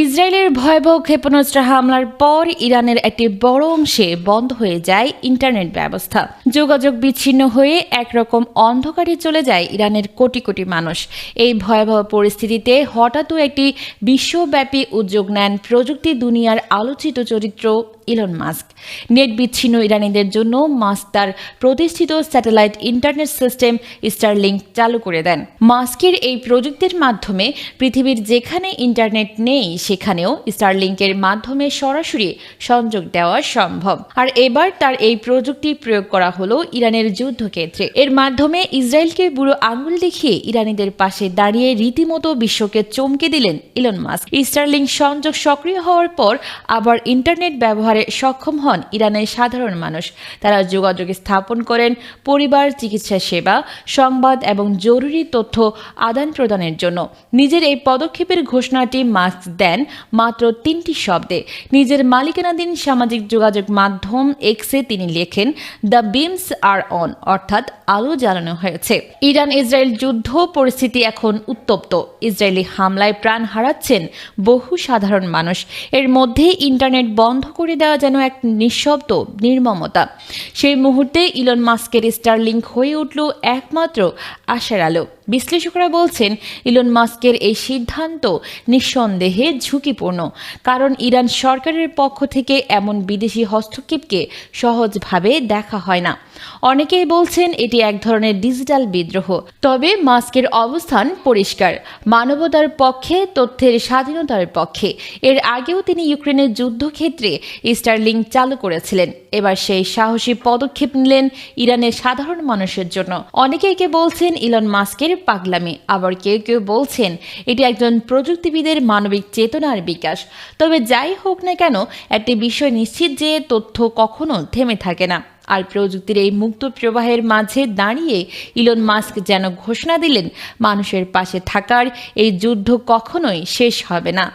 ইসরায়েলের ভয়াবহ ক্ষেপণাস্ত্র হামলার পর ইরানের একটি বড় অংশে বন্ধ হয়ে যায় ইন্টারনেট ব্যবস্থা। যোগাযোগ বিচ্ছিন্ন হয়ে একরকম অন্ধকারে চলে যায় ইরানের কোটি কোটি মানুষ। এই ভয়াবহ পরিস্থিতিতে হঠাৎও একটি বিশ্বব্যাপী উদ্যোগ নেন প্রযুক্তি দুনিয়ার আলোচিত চরিত্র ইলন মাস্ক। নেট বিচ্ছিন্ন ইরানিদের জন্য মাস্ক তার প্রতিষ্ঠিত স্যাটেলাইট ইন্টারনেট সিস্টেম স্টারলিংক চালু করে দেন। মাস্কের এই প্রযুক্তির মাধ্যমে পৃথিবীর যেখানে ইন্টারনেট নেই সেখানেও স্টারলিংকের মাধ্যমে সরাসরি সংযোগ দেওয়া সম্ভব। আর এবার তার এই প্রযুক্তি প্রয়োগ করা হলো ইরানের যুদ্ধক্ষেত্রে। এর মাধ্যমে ইসরায়েলকে বুড়ো আঙুল দেখিয়ে ইরানিদের পাশে দাঁড়িয়ে রীতিমতো বিশ্বকে চমকে দিলেন ইলন মাস্ক স্টারলিংক সংযোগ সক্রিয় হওয়ার পর আবার ইন্টারনেট ব্যবহারে সক্ষম হন ইরানের সাধারণ মানুষ। তারা যোগাযোগ স্থাপন করেন, পরিবার, চিকিৎসা সেবা, সংবাদ এবং জরুরি তথ্য আদান প্রদানের জন্য। নিজের এই পদক্ষেপের ঘোষণাটি মাস্ক দেন মাত্র তিনটি শব্দে। নিজের মালিকানাধীন সামাজিক যোগাযোগ মাধ্যম এক্সে তিনি লেখেন দ্য বিমস আর অন অর্থাৎ আলো জ্বালানো হয়েছে। ইরান ইসরায়েল যুদ্ধ পরিস্থিতি এখন উত্তপ্ত। ইসরায়েলি হামলায় প্রাণ হারাচ্ছেন বহু সাধারণ মানুষ। এর মধ্যে ইন্টারনেট বন্ধ করে দেওয়া যেন এক নিঃশব্দ নির্মমতা। সেই মুহূর্তে ইলন মাস্কের স্টারলিংক হয়ে উঠল একমাত্র আশার আলো। বিশ্লেষকরা বলছেন, ইলন মাস্কের এই সিদ্ধান্ত নিঃসন্দেহে ঝুঁকিপূর্ণ। কারণ ইরান সরকারের পক্ষ থেকে এমন বিদেশি হস্তক্ষেপকে সহজভাবে দেখা হয় না। অনেকেই বলছেন এটি এক ধরনের ডিজিটাল বিদ্রোহ। তবে মাস্কের অবস্থান পরিষ্কার। মানবতার পক্ষে, তথ্যের স্বাধীনতার পক্ষে। এর আগেও তিনি ইউক্রেনের যুদ্ধক্ষেত্রে স্টারলিং চালু করেছিলেন। এবার সেই সাহসী পদক্ষেপ নিলেন ইরানের সাধারণ মানুষের জন্য। অনেকে একে বলছেন ইলন মাস্কের পাগলামি। আবার কেউ কেউ বলছেন এটি একজন প্রযুক্তিবিদের মানবিক চেতনার বিকাশ। তবে যাই হোক না কেন, একটি বিষয় নিশ্চিত যে তথ্য কখনো থেমে থাকে না। আর প্রযুক্তির এই মুক্ত প্রবাহের মাঝে দাঁড়িয়ে ইলন মাস্ক যেন ঘোষণা দিলেন, মানুষের পাশে থাকার এই যুদ্ধ কখনোই শেষ হবে না।